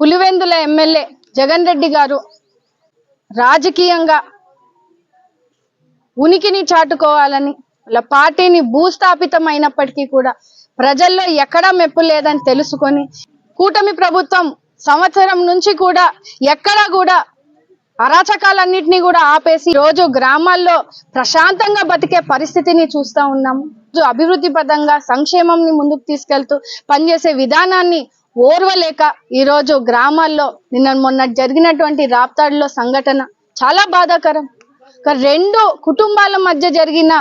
Pulivendula MLA Jagan Reddy గారు రాజకీయంగా ఉనికిని చాటుకోవాలని వాళ్ళ పార్టీని భూస్థాపితమైనప్పటికీ కూడా ప్రజల్లో ఎక్కడా మెప్పు లేదని తెలుసుకొని కూటమి ప్రభుత్వం సంవత్సరం నుంచి కూడా ఎక్కడా కూడా అరాచకాలన్నింటినీ కూడా ఆపేసి రోజు గ్రామాల్లో ప్రశాంతంగా బతికే పరిస్థితిని చూస్తా ఉన్నాము అభివృద్ధి పదంగా సంక్షేమంని ముందుకు తీసుకెళ్తూ పనిచేసే విధానాన్ని ఓర్వలేక ఈరోజు గ్రామాల్లో నిన్న మొన్న జరిగినటువంటి రాప్తాడులో సంఘటన చాలా బాధాకరం. ఒక రెండు కుటుంబాల మధ్య జరిగిన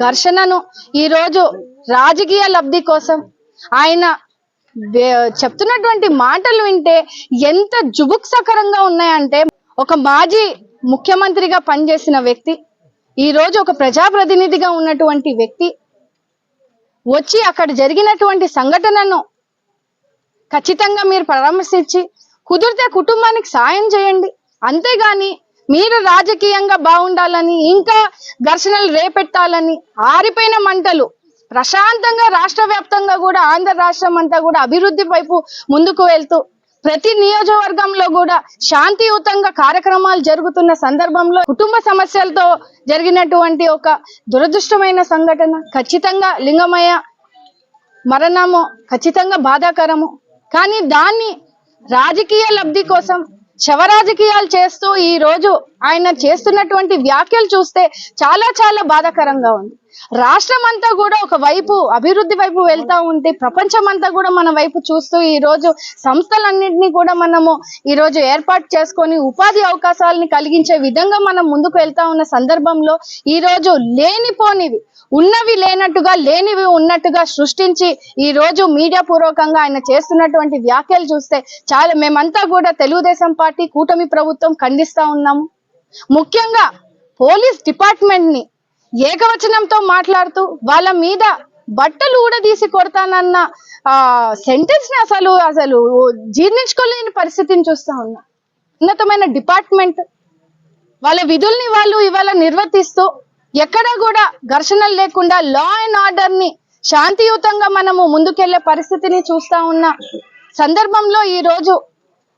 ఘర్షణను ఈరోజు రాజకీయ లబ్ధి కోసం ఆయన చెప్తున్నటువంటి మాటలు వింటే ఎంత జుగుప్సకరంగా ఉన్నాయంటే ఒక మాజీ ముఖ్యమంత్రిగా పనిచేసిన వ్యక్తి ఈరోజు ఒక ప్రజాప్రతినిధిగా ఉన్నటువంటి వ్యక్తి వచ్చి అక్కడ జరిగినటువంటి సంఘటనను ఖచ్చితంగా మీరు పరామర్శించి కుదిరితే కుటుంబానికి సాయం చేయండి. అంతేగాని మీరు రాజకీయంగా బాగుండాలని ఇంకా ఘర్షణలు రేపెట్టాలని ఆరిపోయిన మంటలు ప్రశాంతంగా రాష్ట్ర వ్యాప్తంగా కూడా ఆంధ్ర రాష్ట్రం అంతా కూడా అభివృద్ధి వైపు ముందుకు వెళ్తూ ప్రతి నియోజకవర్గంలో కూడా శాంతియుతంగా కార్యక్రమాలు జరుగుతున్న సందర్భంలో కుటుంబ సమస్యలతో జరిగినటువంటి ఒక దురదృష్టమైన సంఘటన ఖచ్చితంగా లింగమయ్య మరణము ఖచ్చితంగా బాధాకరము. కానీ దాన్ని రాజకీయ లబ్ధి కోసం శవ రాజకీయాలు చేస్తూ ఈ రోజు ఆయన చేస్తున్నటువంటి వ్యాఖ్యలు చూస్తే చాలా చాలా బాధాకరంగా ఉంది. రాష్ట్రం అంతా కూడా ఒక వైపు అభివృద్ధి వైపు వెళ్తా ఉంటే ప్రపంచం అంతా కూడా మన వైపు చూస్తూ ఈ రోజు సంస్థలన్నింటినీ కూడా మనము ఈ రోజు ఏర్పాటు చేసుకొని ఉపాధి అవకాశాలని కలిగించే విధంగా మనం ముందుకు వెళ్తా ఉన్న సందర్భంలో ఈ రోజు లేనిపోనివి ఉన్నవి లేనట్టుగా లేనివి ఉన్నట్టుగా సృష్టించి ఈ రోజు మీడియా పూర్వకంగా ఆయన చేస్తున్నటువంటి వ్యాఖ్యలు చూస్తే చాలా మేమంతా కూడా తెలుగుదేశం పార్టీ కూటమి ప్రభుత్వం ఖండిస్తా ఉన్నాము. ముఖ్యంగా పోలీస్ డిపార్ట్మెంట్ని ఏకవచనంతో మాట్లాడుతూ వాళ్ళ మీద బట్టలు ఊడదీసి కొడతానన్న ఆ సెంటెన్స్ని అసలు అసలు జీర్ణించుకోలేని పరిస్థితిని చూస్తా ఉన్నా. ఉన్నతమైన డిపార్ట్మెంట్ వాళ్ళ విధుల్ని వాళ్ళు ఇవాళ నిర్వర్తిస్తూ ఎక్కడా కూడా ఘర్షణలు లేకుండా లా అండ్ ఆర్డర్ని శాంతియుతంగా మనము ముందుకెళ్ళే పరిస్థితిని చూస్తా ఉన్న. సందర్భంలో ఈ రోజు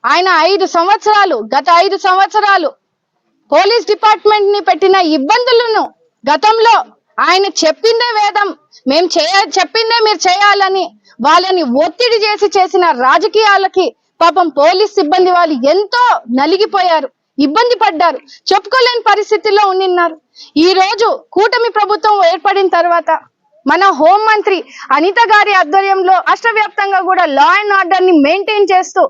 ఆయన ఐదు సంవత్సరాలు గత ఐదు సంవత్సరాలు పోలీస్ డిపార్ట్మెంట్ని పెట్టిన ఇబ్బందులను గతంలో ఆయన చెప్పిందే వేదం. మేము చేయ చెప్పిందే మీరు చేయాలని. వాళ్ళని ఒత్తిడి చేసి చేసిన రాజకీయాలకి పాపం పోలీస్ సిబ్బంది వాళ్ళు ఎంతో నలిగిపోయారు. ఇబ్బంది పడ్డారు. చెప్పుకోలేని పరిస్థితుల్లో ఉండిన్నారు. ఈ రోజు కూటమి ప్రభుత్వం ఏర్పడిన తర్వాత మన హోం మంత్రి అనిత గారి ఆధ్వర్యంలో రాష్ట్ర వ్యాప్తంగా కూడా లా అండ్ ఆర్డర్ని మెయింటైన్ చేస్తూ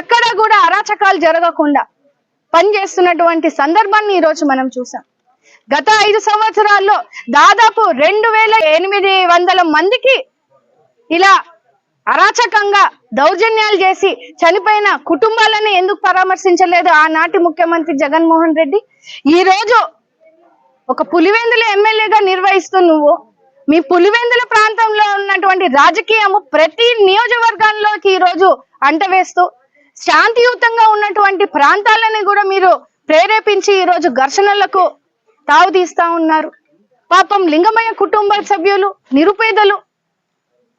ఎక్కడ కూడా అరాచకాలు జరగకుండా పనిచేస్తున్నటువంటి సందర్భాన్ని ఈ రోజు మనం చూసాం. గత ఐదు సంవత్సరాల్లో దాదాపు రెండు వేల ఎనిమిది వందల మందికి ఇలా అరాచకంగా దౌర్జన్యాలు చేసి చనిపోయిన కుటుంబాలను ఎందుకు పరామర్శించలేదు ఆనాటి ముఖ్యమంత్రి జగన్మోహన్ రెడ్డి? ఈ రోజు ఒక పులివెందుల ఎమ్మెల్యేగా నిర్వహిస్తూ నువ్వు మీ పులివెందుల ప్రాంతంలో ఉన్నటువంటి రాజకీయము ప్రతి నియోజకవర్గాల్లోకి ఈ రోజు అంటవేస్తూ శాంతియుతంగా ఉన్నటువంటి ప్రాంతాలని కూడా మీరు ప్రేరేపించి ఈ రోజు ఘర్షణలకు తావు తీస్తా ఉన్నారు. పాపం లింగమయ్య కుటుంబ సభ్యులు నిరుపేదలు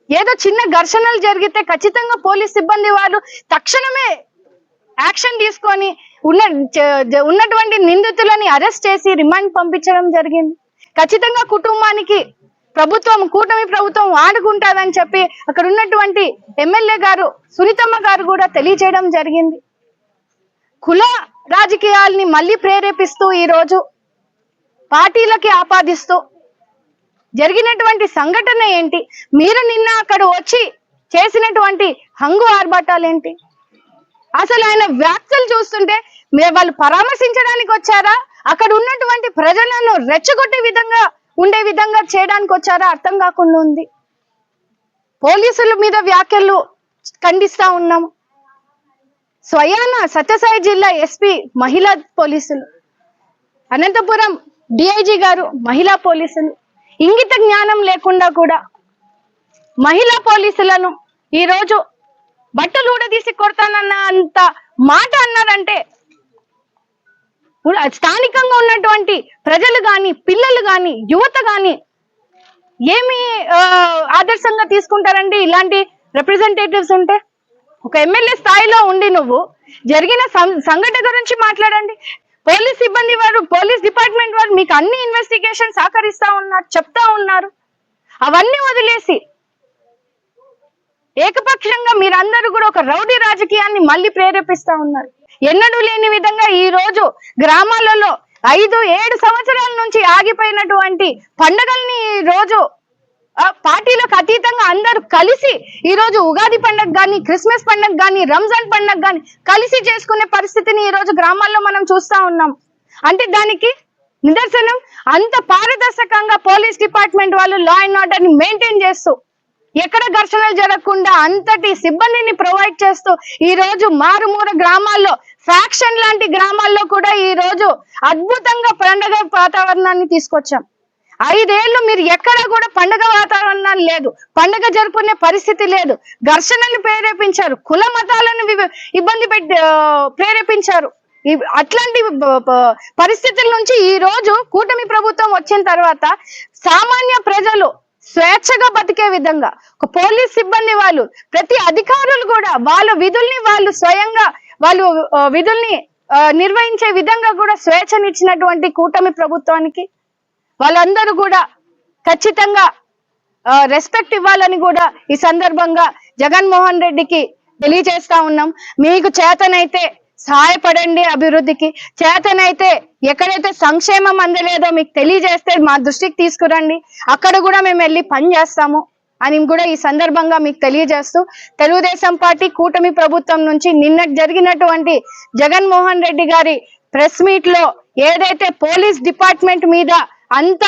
ఏదో చిన్న ఘర్షణలు జరిగితే ఖచ్చితంగా పోలీస్ సిబ్బంది వాళ్ళు తక్షణమే యాక్షన్ తీసుకొని ఉన్న ఉన్నటువంటి నిందితులని అరెస్ట్ చేసి రిమాండ్ పంపించడం జరిగింది. ఖచ్చితంగా కుటుంబానికి ప్రభుత్వం కూటమి ప్రభుత్వం ఆడుకుంటాదని చెప్పి అక్కడ ఉన్నటువంటి ఎమ్మెల్యే గారు సునీతమ్మ గారు కూడా తెలియజేయడం జరిగింది. కుల రాజకీయాల్ని మళ్ళీ ప్రేరేపిస్తూ ఈరోజు పార్టీలకి ఆపాదిస్తూ జరిగినటువంటి సంఘటన ఏంటి? మీరు నిన్న అక్కడ వచ్చి చేసినటువంటి హంగు ఆర్భాటాలేంటి అసలు ఆయన వ్యాఖ్యలు చూస్తుంటే మీరు వాళ్ళు పరామర్శించడానికి వచ్చారా? అక్కడ ఉన్నటువంటి ప్రజలను రెచ్చగొట్టే విధంగా ఉండే విధంగా చేయడానికి వచ్చారా? అర్థం కాకుండా ఉంది. పోలీసుల మీద వ్యాఖ్యలు ఖండిస్తా ఉన్నాం. స్వయాన సత్యసాయి జిల్లా ఎస్పీ మహిళా పోలీసులు. అనంతపురం డిఐజీ గారు మహిళా పోలీసులు. ఇంగిత జ్ఞానం లేకుండా కూడా మహిళా పోలీసులను ఈ రోజు బట్టలు ఊడదీసి కొడతానన్న అంత మాట అన్నారంటే స్థానికంగా ఉన్నటువంటి ప్రజలు గాని పిల్లలు గాని యువత గాని ఏమి ఆదర్శంగా తీసుకుంటారండి ఇలాంటి రిప్రజెంటేటివ్స్ ఉంటే? ఒక ఎమ్మెల్యే స్థాయిలో ఉండి నువ్వు జరిగిన సం- సంఘటన గురించి మాట్లాడండి. పోలీస్ సిబ్బంది వారు పోలీస్ డిపార్ట్మెంట్ వారు మీకు అన్ని ఇన్వెస్టిగేషన్ సహకరిస్తా ఉన్నారు చెప్తా ఉన్నారు. అవన్నీ వదిలేసి ఏకపక్షంగా మీరందరూ కూడా ఒక రౌడీ రాజకీయాన్ని మళ్ళీ ప్రేరేపిస్తా ఉన్నారు. ఎన్నడూ లేని విధంగా ఈ రోజు గ్రామాలలో ఐదు ఏడు సంవత్సరాల నుంచి ఆగిపోయినటువంటి పండగల్ని ఈ రోజు పార్టీలకు అతీతంగా అందరూ కలిసి ఈ రోజు ఉగాది పండుగ గాని క్రిస్మస్ పండుగ గాని రంజాన్ పండుగ గాని కలిసి చేసుకునే పరిస్థితిని ఈ రోజు గ్రామాల్లో మనం చూస్తా ఉన్నాం. అంటే దానికి నిదర్శనం అంత పారదర్శకంగా పోలీస్ డిపార్ట్మెంట్ వాళ్ళు లా అండ్ ఆర్డర్ని మెయింటైన్ చేస్తూ ఎక్కడ ఘర్షణలు జరగకుండా అంతటి సిబ్బందిని ప్రొవైడ్ చేస్తూ ఈ రోజు మారుమూర గ్రామాల్లో ఫ్యాక్షన్ లాంటి గ్రామాల్లో కూడా ఈ రోజు అద్భుతంగా పండగ వాతావరణాన్ని తీసుకొచ్చాం. ఐదేళ్ళు మీరు ఎక్కడ కూడా పండగ వాతావరణం లేదు. పండగ జరుపుకునే పరిస్థితి లేదు. ఘర్షణలు ప్రేరేపించారు. కుల మతాలను ఇబ్బంది పెట్టి ప్రేరేపించారు. అట్లాంటి పరిస్థితుల నుంచి ఈ రోజు కూటమి ప్రభుత్వం వచ్చిన తర్వాత సామాన్య ప్రజలు స్వేచ్ఛగా బతికే విధంగా ఒక పోలీస్ సిబ్బంది వాళ్ళు ప్రతి అధికారులు కూడా వాళ్ళ విధుల్ని వాళ్ళు స్వయంగా వాళ్ళు విధుల్ని నిర్వహించే విధంగా కూడా స్వేచ్ఛనిచ్చినటువంటి కూటమి ప్రభుత్వానికి వాళ్ళందరూ కూడా ఖచ్చితంగా రెస్పెక్ట్ ఇవ్వాలని కూడా ఈ సందర్భంగా జగన్మోహన్ రెడ్డికి తెలియజేస్తా ఉన్నాం. మీకు చేతనైతే సహాయపడండి అభివృద్ధికి. చేతనైతే ఎక్కడైతే సంక్షేమం అందలేదో మీకు తెలియజేస్తే మా దృష్టికి తీసుకురండి. అక్కడ కూడా మేము వెళ్ళి పని చేస్తాము అని కూడా ఈ సందర్భంగా మీకు తెలియజేస్తూ తెలుగుదేశం పార్టీ కూటమి ప్రభుత్వం నుంచి నిన్న జరిగినటువంటి జగన్మోహన్ రెడ్డి గారి ప్రెస్ మీట్లో ఏదైతే పోలీస్ డిపార్ట్మెంట్ మీద అంత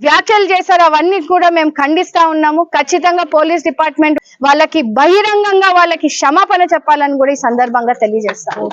వ్యాఖ్యలు చేశారు అవన్నీ కూడా మేము ఖండిస్తా ఉన్నాము. ఖచ్చితంగా పోలీస్ డిపార్ట్మెంట్ వాళ్ళకి బహిరంగంగా వాళ్ళకి క్షమాపణ చెప్పాలని కూడా ఈ సందర్భంగా తెలియజేస్తాము.